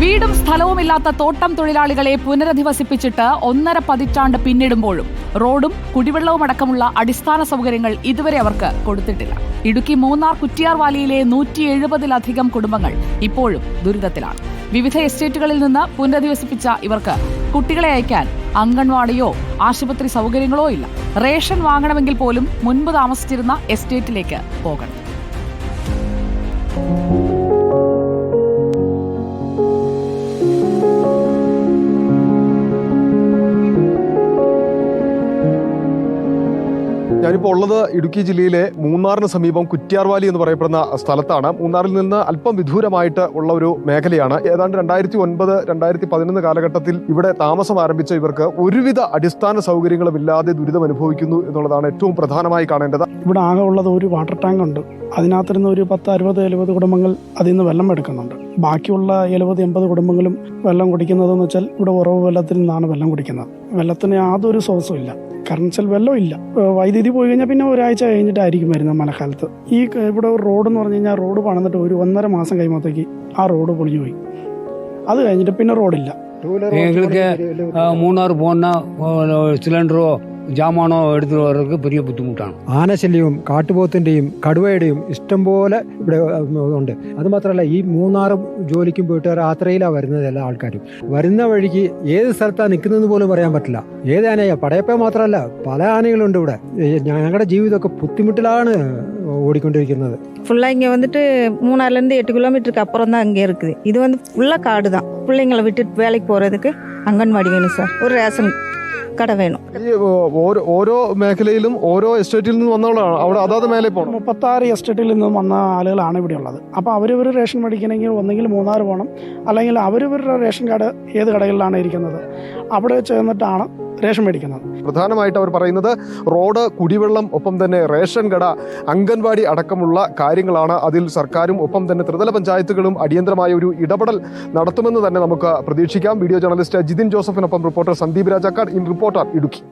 വീടും സ്ഥലവുമില്ലാത്ത തോട്ടം തൊഴിലാളികളെ പുനരധിവസിപ്പിച്ചിട്ട് ഒന്നര പതിറ്റാണ്ട് പിന്നിടുമ്പോഴും റോഡും കുടിവെള്ളവും അടക്കമുള്ള അടിസ്ഥാന സൗകര്യങ്ങൾ ഇതുവരെ അവർക്ക് കൊടുത്തിട്ടില്ല. ഇടുക്കി മൂന്നാർ കുറ്റിയാർ വാലിയിലെ നൂറ്റി എഴുപതിലധികം കുടുംബങ്ങൾ ഇപ്പോഴും ദുരിതത്തിലാണ്. വിവിധ എസ്റ്റേറ്റുകളിൽ നിന്ന് പുനരധിവസിപ്പിച്ച ഇവർക്ക് കുട്ടികളെ അയക്കാൻ അംഗൻവാടിയോ ആശുപത്രി സൗകര്യങ്ങളോ ഇല്ല. റേഷൻ വാങ്ങണമെങ്കിൽ പോലും മുൻപ് താമസിച്ചിരുന്ന എസ്റ്റേറ്റിലേക്ക് പോകണം. ഞാനിപ്പോൾ ഉള്ളത് ഇടുക്കി ജില്ലയിലെ മൂന്നാറിന് സമീപം കുറ്റ്യാർവാലി എന്ന് പറയപ്പെടുന്ന സ്ഥലത്താണ്. മൂന്നാറിൽ നിന്ന് അല്പം വിദൂരമായിട്ട് ഉള്ള ഒരു മേഖലയാണ്. ഏതാണ്ട് രണ്ടായിരത്തി ഒൻപത് രണ്ടായിരത്തി പതിനൊന്ന് കാലഘട്ടത്തിൽ ഇവിടെ താമസം ആരംഭിച്ച ഇവർക്ക് ഒരുവിധ അടിസ്ഥാന സൗകര്യങ്ങളും ഇല്ലാതെ ദുരിതം അനുഭവിക്കുന്നു എന്നുള്ളതാണ് ഏറ്റവും പ്രധാനമായി കാണേണ്ടത്. ഇവിടെ ആകെ ഉള്ളത് ഒരു വാട്ടർ ടാങ്ക് ഉണ്ട്. അതിനകത്തിരുന്ന് ഒരു പത്ത് അറുപത് എഴുപത് കുടുംബങ്ങൾ അതിൽ നിന്ന് വെള്ളം എടുക്കുന്നുണ്ട്. ബാക്കിയുള്ള എഴുപത് എൺപത് കുടുംബങ്ങളും വെള്ളം കുടിക്കുന്നതെന്ന് വെച്ചാൽ ഇവിടെ ഉറവ് വെള്ളത്തിൽ നിന്നാണ് വെള്ളം കുടിക്കുന്നത്. വെള്ളത്തിന് യാതൊരു സോഴ്സും ഇല്ല. കാരണം വെച്ചാൽ വെള്ളം ഇല്ല ഏഹ് വൈദ്യുതി പോയി കഴിഞ്ഞാൽ പിന്നെ ഒരാഴ്ച കഴിഞ്ഞിട്ടായിരിക്കും വരുന്നത് മഴക്കാലത്ത് ഈ ക- ഇവിടെ ഒരു റോഡ് എന്ന് പറഞ്ഞു കഴിഞ്ഞാൽ റോഡ് പണിതിട്ട് ഒരു ഒന്നര മാസം കഴിയുമ്പോഴത്തേക്ക് ആ റോഡ് പൊളിഞ്ഞു പോയി അത് കഴിഞ്ഞിട്ട് പിന്നെ റോഡില്ല எங்களுக்கு அஹ், மூணாறு போனால் சிலிண்டரோ ജാമാണോ എടുത്തുകൊണ്ട് വരവർക്ക് പെരിയ ബുദ്ധിമുട്ടാണ്. ആനശല്യവും കാട്ടുപോത്തിന്റെയും കടുവയുടെയും ഇഷ്ടം പോലെ ഇവിടെ ഉണ്ട്. അതുമാത്രമല്ല ഈ മൂന്നാർ ജോലിക്കും പോയിട്ട് രാത്രിയിലാണ് വരുന്നത് എല്ലാ ആൾക്കാരും. വരുന്ന വഴിക്ക് ഏത് സ്ഥലത്താണ് നിൽക്കുന്നത് പോലും പറയാൻ പറ്റില്ല. ഏത് ആനയാ? പടയപ്പ മാത്രമല്ല പല ആനകളുണ്ട് ഇവിടെ. ഞങ്ങളുടെ ജീവിതമൊക്കെ ബുദ്ധിമുട്ടിലാണ് ഓടിക്കൊണ്ടിരിക്കുന്നത്. ஃபுல்லாக இங்கே വന്നിട്ട് மூணாறுலேருந்து എട്ട് கிலோமீட்டருக்கு അപ്പുറം தான் അങ്ങേ இருக்குது ഇത് வந்து ஃபுல்லாக காடு தான் பிள்ளைங்களை വേലയ്ക്ക് வேலைக்கு போகிறதுக்கு அங்கன்வாடி வேணும் ഒരു ஒரு കട വേണം. ഓരോ- ഓരോ മേഖലയിലും ഓരോ എസ്റ്റേറ്റിൽ നിന്ന് വന്നവളാണ്. അവിടെ അതാത് മേലെ പോകണം മുപ്പത്തി ആറ് എസ്റ്റേറ്റിൽ നിന്ന് വന്ന ആളുകളാണ് ഇവിടെ ഉള്ളത് അപ്പോൾ അവരവർ റേഷൻ മേടിക്കണമെങ്കിൽ ഒന്നെങ്കിൽ മൂന്നാർ പോകണം. അല്ലെങ്കിൽ അവരവരുടെ റേഷൻ കാർഡ് ഏത് കടകളിലാണ് ഇരിക്കുന്നത്. അവിടെ ചെന്നിട്ടാണ് റേഷൻ മേടിക്കുന്നത്. പ്രധാനമായിട്ട് അവർ പറയുന്നത് റോഡ് കുടിവെള്ളം ഒപ്പം തന്നെ റേഷൻ കട അംഗൻവാടി അടക്കമുള്ള കാര്യങ്ങളാണ് അതിൽ സർക്കാരും ഒപ്പം തന്നെ ത്രിതല പഞ്ചായത്തുകളും അടിയന്തരമായ ഒരു ഇടപെടൽ നടത്തുമെന്ന് തന്നെ നമുക്ക് പ്രതീക്ഷിക്കാം. Video journalist Jithin ജോസഫിനൊപ്പം reporter Sandeep Rajakkad in reporter Idukki.